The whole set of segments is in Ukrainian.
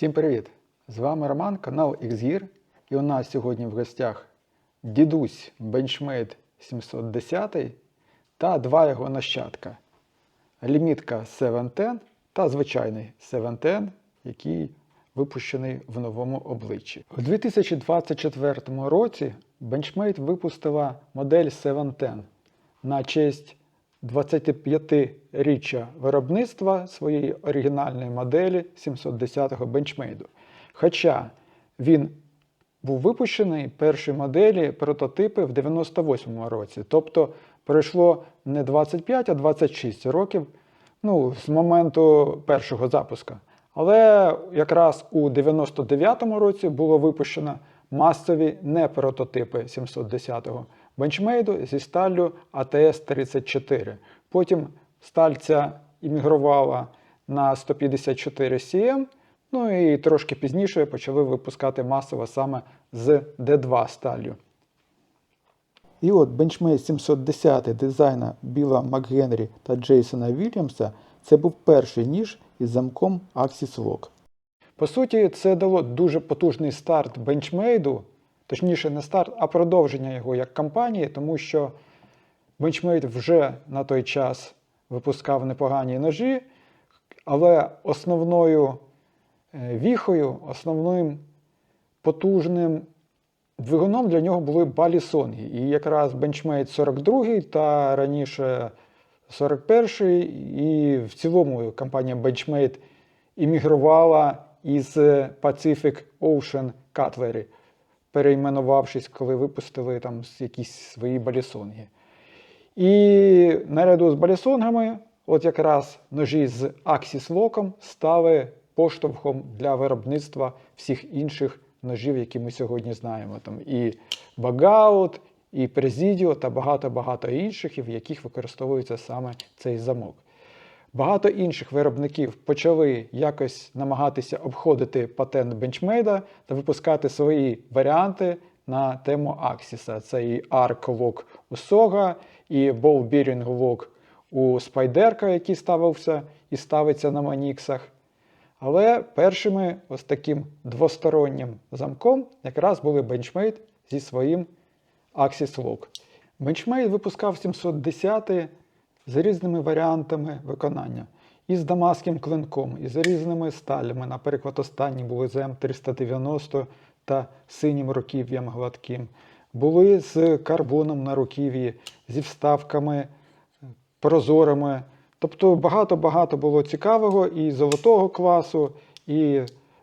Всім привіт! З вами Роман, канал XGear. І у нас сьогодні в гостях дідусь Benchmade 710 та два його нащадка. Лімітка 710 та звичайний 710, який випущений в новому обличчі. У 2024 році Benchmade випустила модель 710 на честь 25-річчя виробництва своєї оригінальної моделі 710-го бенчмейду. Хоча він був випущений перші моделі прототипи в 98-му році. Тобто пройшло не 25, а 26 років ну, з моменту першого запуску. Але якраз у 99-му році було випущено масові не прототипи 710-го бенчмейду зі сталлю АТС-34. Потім сталь ця іммігрувала на 154 CM, ну і трошки пізніше почали випускати масово саме з D2 сталлю. І от Benchmade 710 дизайна Біла МакГенрі та Джейсона Вільямса це був перший ніж із замком Axis Lock. По суті, це дало дуже потужний старт бенчмейду, точніше, не старт, а продовження його як компанії, тому що Benchmade вже на той час випускав непогані ножі, але основною е, віхою, основним потужним двигуном для нього були балісонги. І якраз Benchmade 42 та раніше 41 і в цілому компанія Benchmade іммігрувала із Pacific Ocean Cutlery, перейменувавшись, коли випустили там якісь свої балісонги. І наряду з балісонгами, от якраз ножі з Axis Lock стали поштовхом для виробництва всіх інших ножів, які ми сьогодні знаємо. Там І Багаут, і Presidio та багато-багато інших, в яких використовується саме цей замок. Багато інших виробників почали якось намагатися обходити патент бенчмейда та випускати свої варіанти на тему Axis. Це і Lock у Soga, і Lock у Спайдерка, який ставився і ставиться на Маніксах. Але першими ось таким двостороннім замком якраз були Benchmade зі своїм Axis Lock. Benchmade випускав 710 з різними варіантами виконання. І з дамаським клинком, і з різними сталями. Наприклад, останні були з М390 та синім руків'ям гладким. Були з карбоном на руків'ї, зі вставками прозорими. Тобто багато-багато було цікавого і золотого класу, і,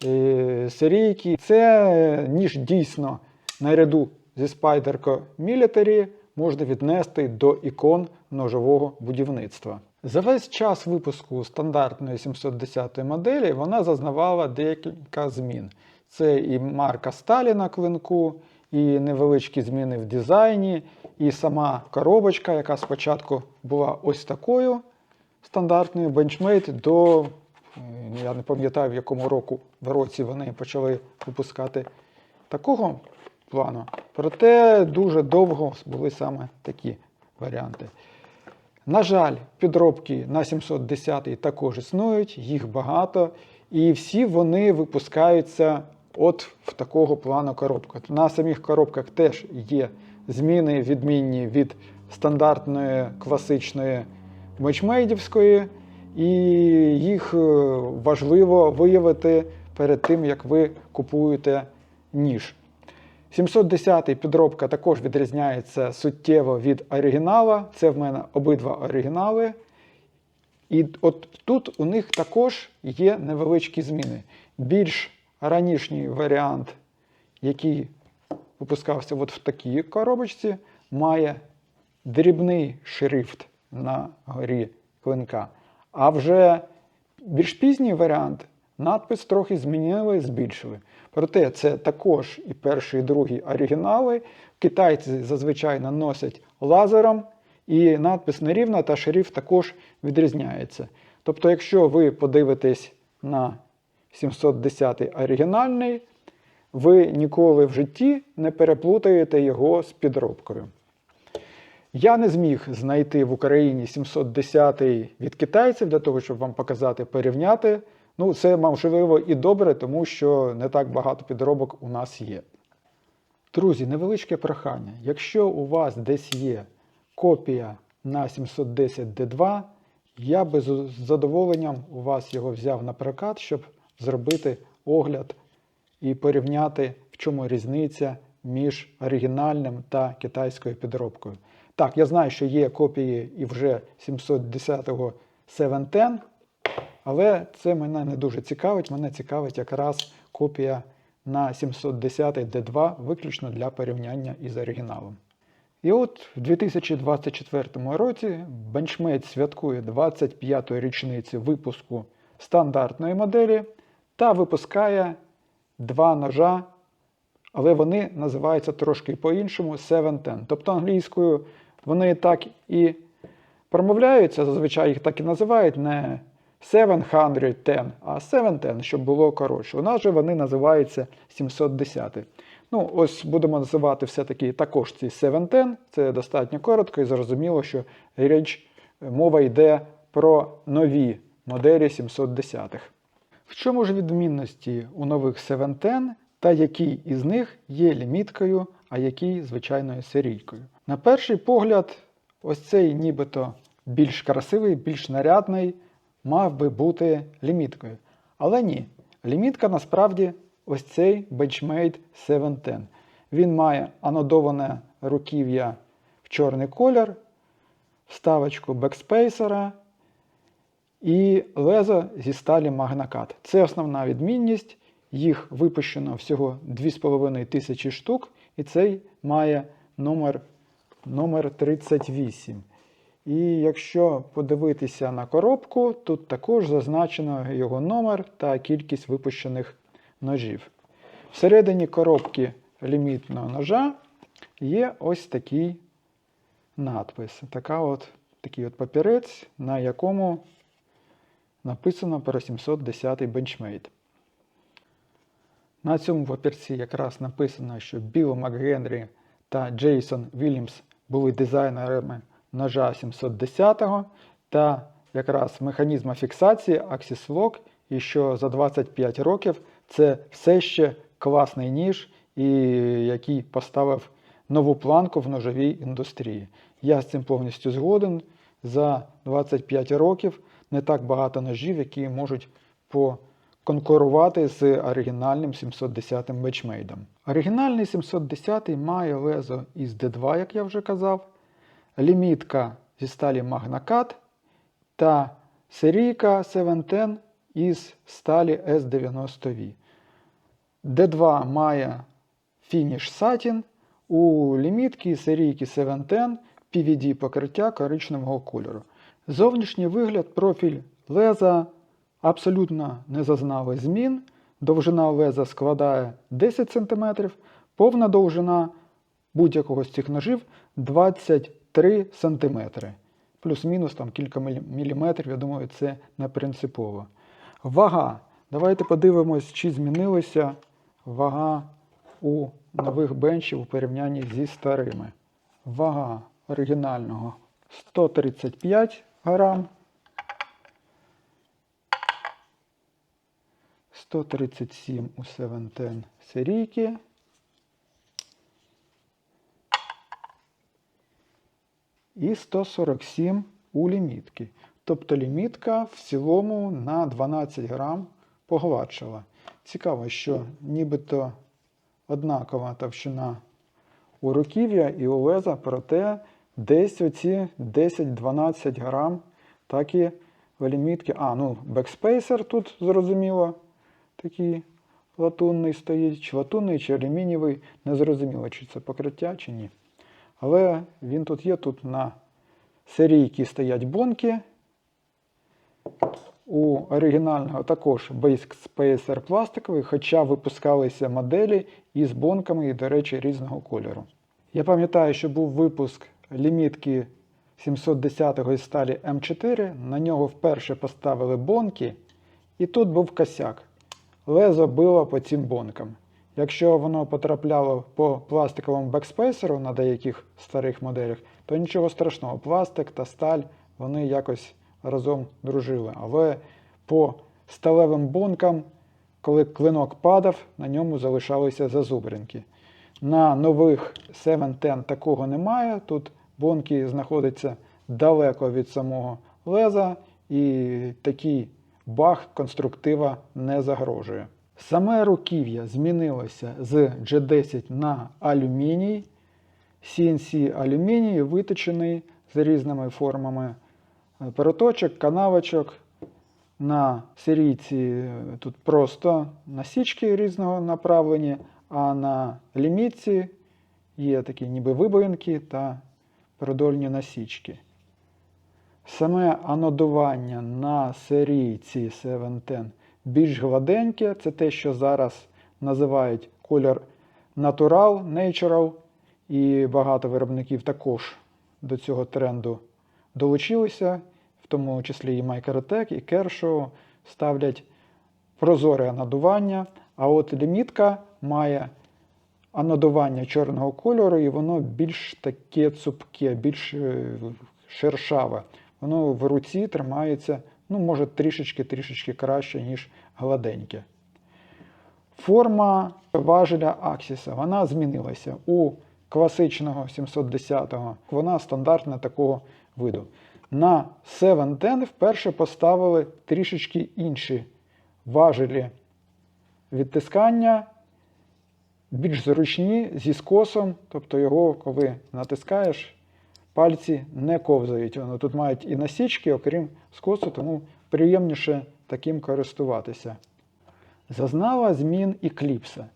і серійки. Це ніж дійсно наряду зі Spyderco Military можна віднести до ікон ножового будівництва. За весь час випуску стандартної 710 моделі вона зазнавала декілька змін. Це і марка сталі на клинку, і невеличкі зміни в дизайні, і сама коробочка, яка спочатку була ось такою стандартною Benchmade до, я не пам'ятаю в якому року в році вони почали випускати такого плану. Проте дуже довго були саме такі варіанти. На жаль, підробки на 710 також існують, їх багато, і всі вони випускаються от в такого плану коробка. На самих коробках теж є зміни, відмінні від стандартної класичної мечмейдівської, і їх важливо виявити перед тим, як ви купуєте ніж. 710-й підробка також відрізняється суттєво від оригінала. Це в мене обидва оригінали. І от тут у них також є невеличкі зміни. Більш ранішній варіант, який випускався от в такій коробочці, має дрібний шрифт на горі клинка. А вже більш пізній варіант надпис трохи змінили, і збільшили. Проте це також і перший, і другий оригінали. Китайці зазвичай наносять лазером, і надпис нерівна та шрифт також відрізняється. Тобто, якщо ви подивитесь на 710 оригінальний, ви ніколи в житті не переплутаєте його з підробкою. Я не зміг знайти в Україні 710 від китайців для того, щоб вам показати, порівняти Ну, це можливо і добре, тому що не так багато підробок у нас є. Друзі, невеличке прохання. Якщо у вас десь є копія на 710D2, я би з задоволенням у вас його взяв на прокат, щоб зробити огляд і порівняти, в чому різниця між оригінальним та китайською підробкою. Так, я знаю, що є копії і вже 710-го 710, але це мене не дуже цікавить. Мене цікавить якраз копія на 710 D2 виключно для порівняння із оригіналом. І от в 2024 році Benchmade святкує 25-ту річницю випуску стандартної моделі та випускає два ножа, але вони називаються трошки по-іншому 710. Тобто англійською вони так і промовляються, зазвичай їх так і називають, не 710, а 710, щоб було коротше. У нас же вони називаються 710. Ну, ось будемо називати все-таки також ці 710. Це достатньо коротко і зрозуміло, що річ мова йде про нові моделі 710-х. В чому ж відмінності у нових 710 та який із них є ліміткою, а який звичайною серійкою? На перший погляд, ось цей нібито більш красивий, більш нарядний мав би бути ліміткою. Але ні, лімітка насправді ось цей Benchmade 710. Він має анодоване руків'я в чорний колір, вставочку бекспейсера і лезо зі сталі Magnacat. Це основна відмінність. Їх випущено всього 2,5 тисячі штук, і цей має номер, номер 38. І якщо подивитися на коробку, тут також зазначено його номер та кількість випущених ножів. Всередині коробки лімітного ножа є ось такий надпис. Така от, такий от папірець, на якому написано про 710 Benchmade. На цьому папірці якраз написано, що Білл МакГенрі та Джейсон Вільямс були дизайнерами ножа 710 та якраз механізма фіксації Axis Lock, і що за 25 років це все ще класний ніж, і який поставив нову планку в ножовій індустрії. Я з цим повністю згоден. За 25 років не так багато ножів, які можуть поконкурувати з оригінальним 710 бечмейдом. Оригінальний 710 має лезо із D2, як я вже казав, лімітка зі сталі Magnacat та серійка 710 із сталі S90V. D2 має фініш сатін, у лімітки серійки 710 PVD покриття коричневого кольору. Зовнішній вигляд, профіль леза абсолютно не зазнали змін. Довжина леза складає 10 см, повна довжина будь-якого з цих ножів 23 см. Плюс-мінус там кілька міліметрів, я думаю, це не принципово. Вага. Давайте подивимось, чи змінилася вага у нових бенчів у порівнянні зі старими. Вага оригінального 135 грам. 137 у 710 серійки. І 147 у лімітки. Тобто лімітка в цілому на 12 грам погладшала. Цікаво, що нібито однакова товщина у руків'я і у леза, проте десь оці 10-12 грам так і лімітки. А, ну, бекспейсер тут зрозуміло, такий латунний стоїть, чи латунний, чи алюмінієвий. Не зрозуміло, чи це покриття, чи ні. Але він тут є, тут на серійки стоять бонки. У оригінального також Base Spacer пластиковий, хоча випускалися моделі із бонками і, до речі, різного кольору. Я пам'ятаю, що був випуск лімітки 710 із сталі М4. На нього вперше поставили бонки, і тут був косяк. Лезо било по цим бонкам. Якщо воно потрапляло по пластиковому бекспейсеру на деяких старих моделях, то нічого страшного, пластик та сталь вони якось разом дружили. Але по сталевим бонкам, коли клинок падав, на ньому залишалися зазубринки. На нових 710 такого немає. Тут бонки знаходяться далеко від самого леза, і такий баг конструктива не загрожує. Саме руків'я змінилося з G10 на алюміній. CNC алюміній виточений з різними формами е, переточок, канавочок. На серійці е, тут просто насічки різного направлення, а на лімітці є такі ніби вибоїнки та продольні насічки. Саме анодування на серійці 710 більш гладеньке, це те, що зараз називають колір Natural, Natural, і багато виробників також до цього тренду долучилися, в тому числі і Microtech, і Kershaw ставлять прозоре анодування, а от лімітка має анодування чорного кольору, і воно більш таке цупке, більш е, шершаве. Воно в руці тримається, ну, може, трішечки-трішечки краще, ніж гладеньке. Форма важеля Аксіса вона змінилася. У класичного 710-го вона стандартна такого виду. На 710 вперше поставили трішечки інші важелі відтискання, більш зручні зі скосом, тобто його, коли натискаєш, пальці не ковзають. Вони тут мають і насічки, окрім скосу, тому приємніше таким користуватися. Зазнала змін і кліпса.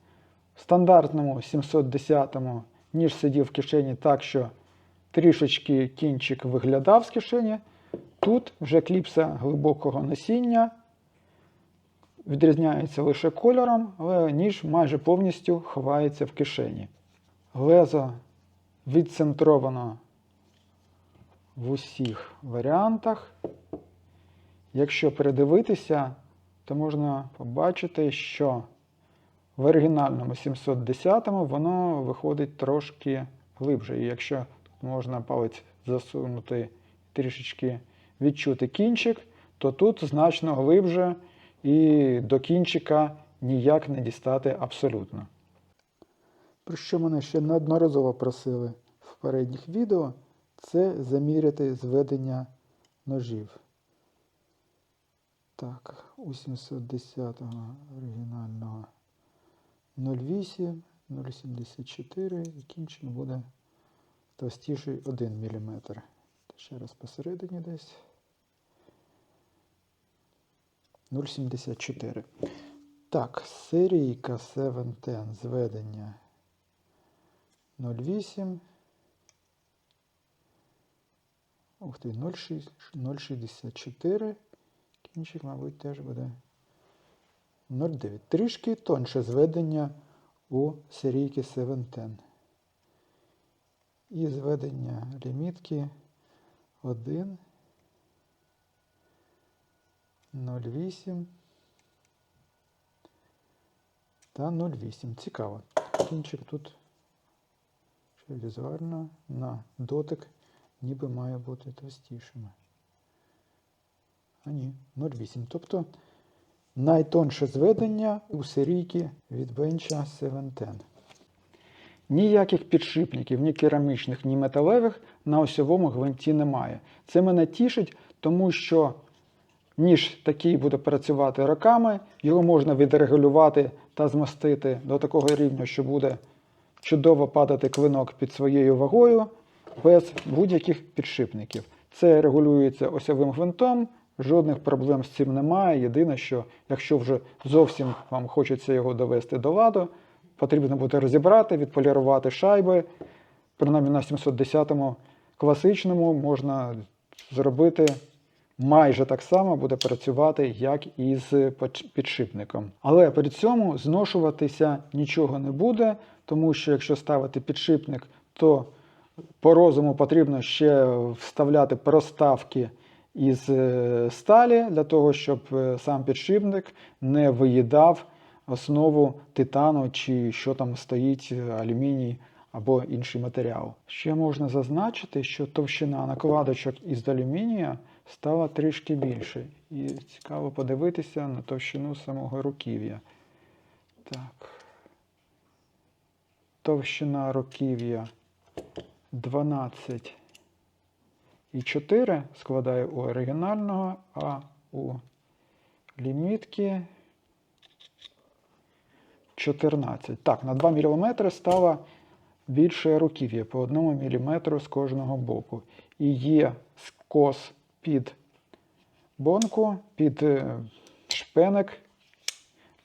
В стандартному 710-му ніж сидів в кишені так, що трішечки кінчик виглядав з кишені. Тут вже кліпса глибокого носіння. Відрізняється лише кольором, але ніж майже повністю ховається в кишені. Лезо відцентровано в усіх варіантах. Якщо передивитися, то можна побачити, що в оригінальному 710-му воно виходить трошки глибше. І якщо тут можна палець засунути трішечки відчути кінчик, то тут значно глибше і до кінчика ніяк не дістати абсолютно. Про що мене ще неодноразово просили в передніх відео, це заміряти зведення ножів. Так, у 710-го оригінального 0,8, 0,74 і кінчик буде товстіший 1 мм. Ще раз посередині десь. 0,74. Так, серійка 710 зведення 0,8. Ух ти, 0,64. Кінчик, мабуть, теж буде 0,9. Трішки тонше зведення у серійки 710. І зведення лімітки 1, 0,8 та 0,8. Цікаво. Кінчик тут ще візуально на дотик ніби має бути товстішими. А ні, 0,8. Тобто найтонше зведення у серійки від бенча 710. Ніяких підшипників, ні керамічних, ні металевих на осьовому гвинті немає. Це мене тішить, тому що ніж такий буде працювати роками, його можна відрегулювати та змастити до такого рівня, що буде чудово падати клинок під своєю вагою без будь-яких підшипників. Це регулюється осьовим гвинтом, жодних проблем з цим немає. Єдине, що якщо вже зовсім вам хочеться його довести до ладу, потрібно буде розібрати, відполірувати шайби. Принаймні на 710-му класичному можна зробити майже так само, буде працювати, як і з підшипником. Але при цьому зношуватися нічого не буде, тому що якщо ставити підшипник, то по розуму потрібно ще вставляти проставки із е, сталі для того, щоб е, сам підшипник не виїдав основу титану чи що там стоїть е, алюміній або інший матеріал. Ще можна зазначити, що товщина накладочок із алюмінія стала трішки більше. І цікаво подивитися на товщину самого руків'я. Так. Товщина руків'я 12 і 4 складає у оригінального, а у лімітки 14. Так, на 2 мм стало більше руків'я по 1 мм з кожного боку. І є скос під бонку, під е, шпеник,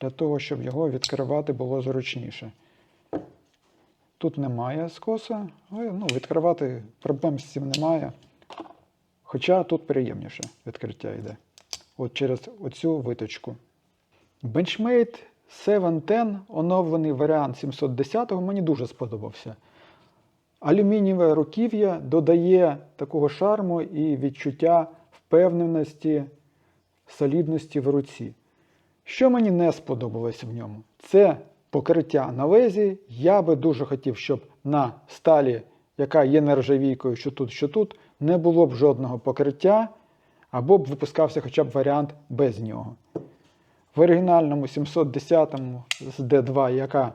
для того, щоб його відкривати було зручніше. Тут немає скоса, але ну, відкривати проблем з цим немає. Хоча тут приємніше відкриття йде. От через оцю виточку. Benchmade 710, оновлений варіант 710 мені дуже сподобався. Алюмінієве руків'я додає такого шарму і відчуття впевненості, солідності в руці. Що мені не сподобалось в ньому? Це покриття на лезі. Я би дуже хотів, щоб на сталі, яка є нержавійкою, що тут, що тут, не було б жодного покриття, або б випускався хоча б варіант без нього. В оригінальному 710 з D2, яка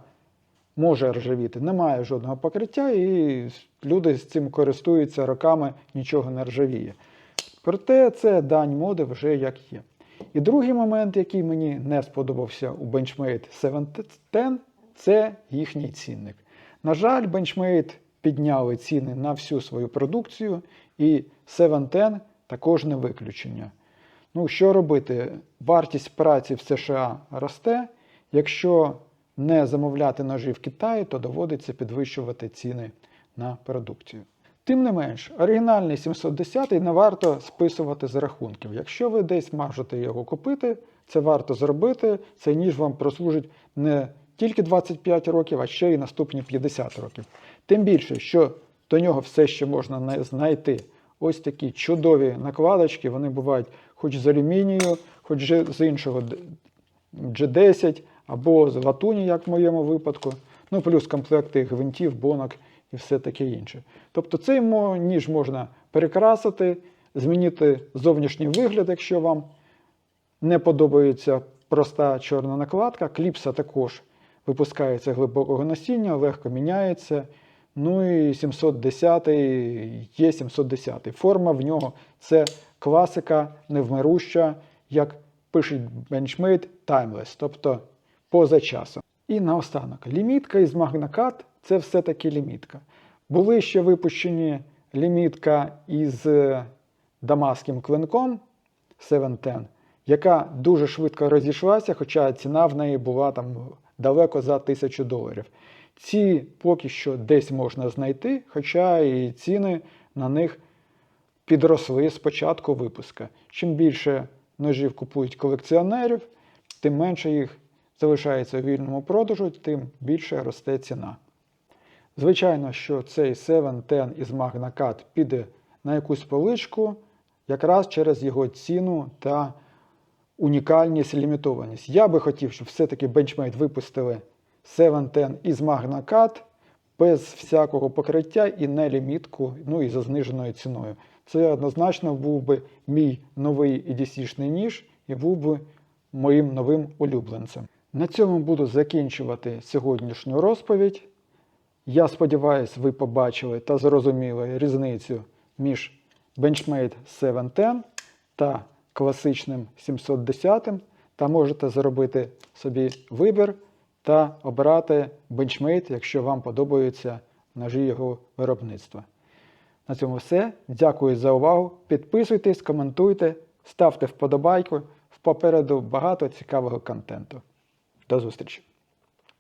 може ржавіти, немає жодного покриття, і люди з цим користуються роками, нічого не ржавіє. Проте це дань моди вже як є. І другий момент, який мені не сподобався у Benchmade 710, це їхній цінник. На жаль, Benchmade підняли ціни на всю свою продукцію, і 710 також не виключення. Ну, що робити? Вартість праці в США росте. Якщо не замовляти ножі в Китаї, то доводиться підвищувати ціни на продукцію. Тим не менш, оригінальний 710 не варто списувати з рахунків. Якщо ви десь можете його купити, це варто зробити. Цей ніж вам прослужить не тільки 25 років, а ще й наступні 50 років. Тим більше, що до нього все ще можна знайти ось такі чудові накладочки, вони бувають хоч з алюмінію, хоч з іншого G10 або з латуні, як в моєму випадку. Ну, плюс комплекти гвинтів, бонок і все таке інше. Тобто цей ніж можна перекрасити, змінити зовнішній вигляд, якщо вам не подобається проста чорна накладка. Кліпса також випускається глибокого насіння, легко міняється. Ну і 710 є 710. Форма в нього це класика невмируща, як пишуть Benchmade Timeless, тобто поза часом. І наостанок, лімітка із Magnacat – це все-таки лімітка. Були ще випущені лімітка із е, дамаським клинком 710, яка дуже швидко розійшлася, хоча ціна в неї була там далеко за 1000 доларів. Ці поки що десь можна знайти, хоча і ціни на них підросли з початку випуска. Чим більше ножів купують колекціонерів, тим менше їх залишається у вільному продажу, тим більше росте ціна. Звичайно, що цей 710 із MagnaCat піде на якусь поличку якраз через його ціну та унікальність, лімітованість. Я би хотів, щоб все-таки Benchmade випустили 710 із MagnaCat без всякого покриття і не лімітку, ну і за зниженою ціною. Це однозначно був би мій новий EDC-шний ніж і був би моїм новим улюбленцем. На цьому буду закінчувати сьогоднішню розповідь. Я сподіваюся, ви побачили та зрозуміли різницю між Benchmade 710 та класичним 710 та можете зробити собі вибір та обрати Benchmade, якщо вам подобаються ножі його виробництва. На цьому все. Дякую за увагу. Підписуйтесь, коментуйте, ставте вподобайку. Попереду багато цікавого контенту. До зустрічі!